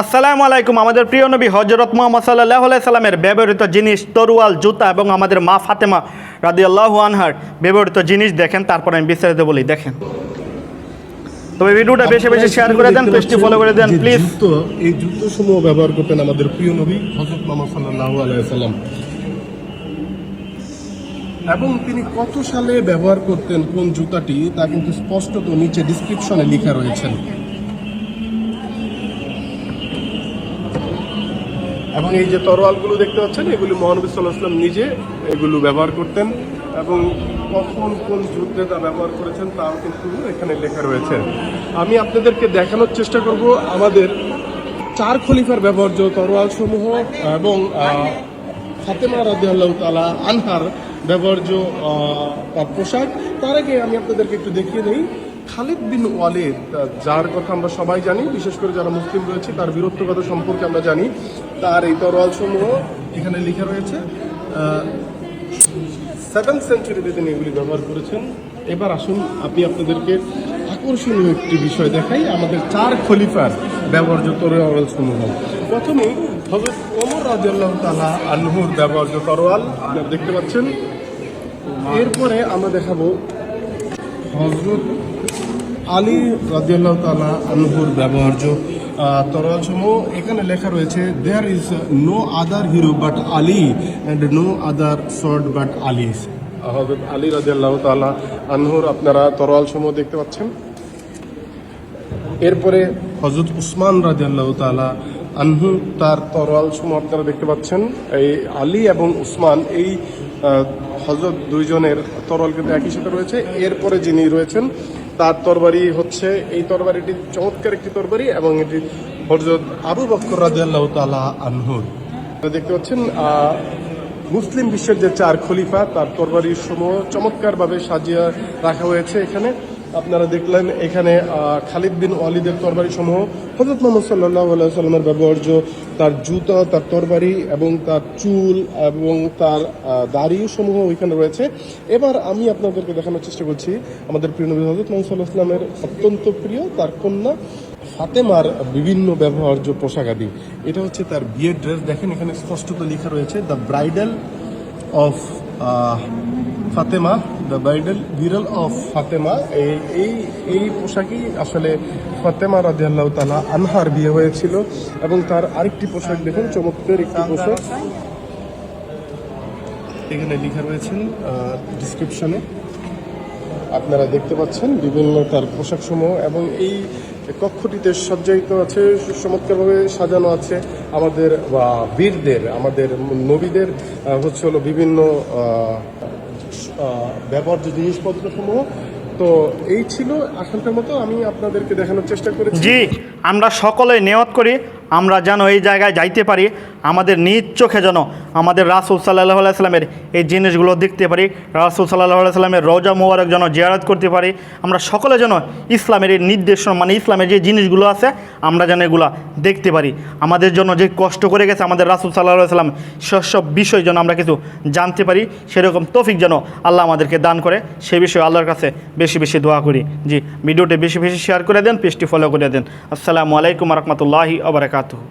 আসসালামু আলাইকুম। আমাদের প্রিয় নবী হজরত মোহাম্মদ সাল্লাহ সাল্লামের ব্যবহৃত জিনিস তরুয়াল জুতা এবং আমাদের মা ফাতেমা রাদি আল্লাহ আনহার ব্যবহৃত জিনিস দেখেন তারপর আমি বিস্তারিত বলি। দেখেন। তবে ভিডিওটা বেশি বেশি শেয়ার করে দেন পেজটি ফলো করে দেন প্লিজ জুতো এই জুতো সমূহ ব্যবহার করতেন আমাদের প্রিয় নবী হজরত মোহাম্মদ সাল্লাল্লাহু আলাইহি সাল্লাম। এবং তিনি কত সালে ব্যবহার করতেন কোন জুতাটি তা কিন্তু স্পষ্টত নিচে ডিসক্রিপশনে লেখা রয়েছেন এবং এই যে তরোয়ালগুলো দেখতে পাচ্ছেন, এগুলি মহানবী সাল্লাহ সাল্লাম নিজে এগুলো ব্যবহার করতেন এবং কখন কোন যুদ্ধে তা ব্যবহার করেছেন তাও কিন্তু এখানে লেখা রয়েছে। আমি আপনাদেরকে দেখানোর চেষ্টা করব আমাদের চার খলিফার ব্যবহার্য তরোয়াল সমূহ এবং ফাতেমা রাদিয়াল্লাহু তাআলা আনহার ব্যবহার্য পোশাক। তার আগে আমি আপনাদেরকে একটু দেখিয়ে নেই খালিদ বিন ওয়ালিদ যার কথা আমরা সবাই জানি, বিশেষ করে যারা মুসলিম রয়েছে, তার বীরত্বগত সম্পর্কে আমরা জানি। তার এই তরোয়াল সমূহ এখানে লেখা রয়েছে। সেভেন সেঞ্চুরিতে তিনি এগুলি ব্যবহার করেছেন। এবার আসুন আমি আপনাদেরকে আকর্ষণীয় একটি বিষয় দেখাই। আমাদের চার খলিফার ব্যবহার্য তরোয়াল সমূহ প্রথমেই হজরত ওমর রাজিয়াল্লাহ তালা আল্লাহর ব্যবহার্য তরোয়াল আপনারা দেখতে পাচ্ছেন। এরপরে আমরা দেখাবো হজরত আলী রাজিয়াল্লাহ তালা আনহুর ব্যবহার্য তরোয়াল সমূহ এখানে লেখা রয়েছে there is no other hero but Ali and no other sword but Ali Hazrat Ali রাজিয়াল্লাহ তালা আনহুর আপনারা তরোয়াল সমূহ দেখতে পাচ্ছেন? এরপরে হজরত উসমান রাজিয়াল্লাহ তালা আনহু তার তরোয়াল সমূহ আপনারা দেখতে পাচ্ছেন। এই আলী এবং উসমান এই হজরত দুইজনের তরল কিন্তু একই সাথে রয়েছে। এরপরে যিনি রয়েছেন, তার তরবারি হচ্ছে, এই তরবারিটি চমৎকার একটি তরবারি এবং এটি হজরত আবু বক্কর রাজিয়াল্লাহ তালা আনহুর। দেখতে পাচ্ছেন মুসলিম বিশ্বের যে চার খলিফা, তার তরবারির সমূহ চমৎকারভাবে সাজিয়ে রাখা হয়েছে এখানে। আপনারা দেখলেন এখানে খালিদ বিন ওয়ালিদের তরবারি সমূহ হজরত মোহাম্মদ সাল্লাহ সাল্লামের ব্যবহার্য তার জুতা, তার তরবারি এবং তার চুল এবং তার দাড়ি সমূহ ওইখানে রয়েছে। এবার আমি আপনাদেরকে দেখানোর চেষ্টা করছি, আমাদের প্রিয় নবী হজরত মোহাম্মদ সাল্লাহ সাল্লামের অত্যন্ত প্রিয়, তার কন্যা ফাতেমার বিভিন্ন ব্যবহার্য পোশাকাদি এটা হচ্ছে তার বিয়ের ড্রেস। দেখেন এখানে স্পষ্টত লেখা রয়েছে the bridal of Fatema the bridal বিরল অফ ফাতেমা, এই এই পোশাকই আসলে ফাতেমা রাজিয়াল্লাহ তালা আনহার বিয়ে হয়েছিল এবং তার আরেকটি পোশাক দেখুন, চমৎকার একটি পোশাক। এখানে লেখা রয়েছেন ডিসক্রিপশনে আপনারা দেখতে পাচ্ছেন বিভিন্ন তার পোশাক সমূহ এবং এই কক্ষটিতে সজ্জায়িত আছে চমৎকারভাবে সাজানো আছে আমাদের বীরদের, আমাদের নবীদের হচ্ছে হলো বিভিন্ন ব্যবহার্য জিনিসপত্র সমূহ তো এই ছিল এখনকার মতো। আমি আপনাদেরকে দেখানোর চেষ্টা করেছি। জি, আমরা সকলে নিয়ত করি আমরা যেন এই জায়গায় যাইতে পারি, আমাদের নিজ চোখে যেন আমাদের রাসুল সাল্লাহ সাল্লামের এই জিনিসগুলো দেখতে পারি, রাসুল সাল্লাহ সাল্লামের রোজা মোবারক যেন জিয়ারত করতে পারি, আমরা সকলে যেন ইসলামের এই নির্দেশনা মানে ইসলামের যে জিনিসগুলো আছে, আমরা যেন এগুলা দেখতে পারি। আমাদের জন্য যে কষ্ট করে গেছে আমাদের রাসুল সাল্লাহ সাল্লাম, সেসব বিষয় যেন আমরা কিছু জানতে পারি, সেরকম তৌফিক যেন আল্লাহ আমাদেরকে দান করে। সে বিষয়ে আল্লাহর কাছে বেশি বেশি দোয়া করি। জি, ভিডিওটি বেশি বেশি শেয়ার করে দেন, পেজটি ফলো করে দেন। আসসালামু আলাইকুম রহমতুল্লাহি আবরাকাতুহ